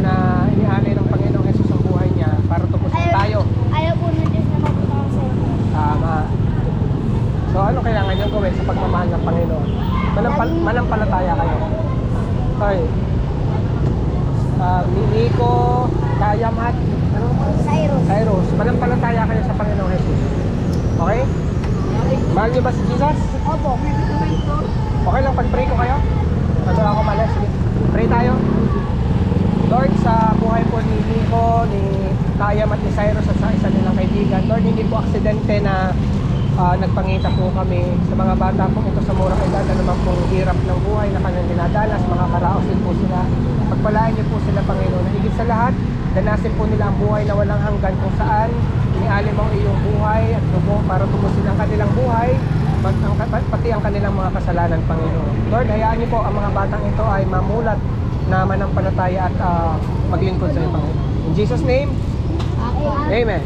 na inihalay ng Panginoong Yesus ang buhay niya para tukusin tayo. Ayaw po na Diyos na mapunta ang sa inyo. Tama. So ano kailangan niyong gawin sa pagmamahal ng Panginoon? Manampal manampalataya kayo. Okay. Uh, ah, Miko, Kayamat, ano? Cyrus. Cyrus. Manampalataya kayo sa Panginoong Yesus. Okay? Mahal niyo ba si Jesus? Opo. Okay lang pag-pray ko kayo? Lord, sa buhay po ni Nico, ni Kayam at ni Cyrus at sa isa nilang kaibigan, Lord, hindi po aksidente na ah, nagpangita po kami sa mga bata po ito sa murang edad na naman pong hirap ng buhay na kanyang dinadanas, mga karaos din po sila. Pagpalaan niyo po sila, Panginoon. Na higit sa lahat, danasin po nila ang buhay na walang hanggan kung saan inialim ang iyong buhay at dugo para tumusin ang kanilang buhay pati ang kanilang mga kasalanan, Panginoon. Lord, hayaan niyo po ang mga batang ito ay mamulat na manampalataya at ah, maglingkod sa iyo, Panginoon. In Jesus' name. Amen.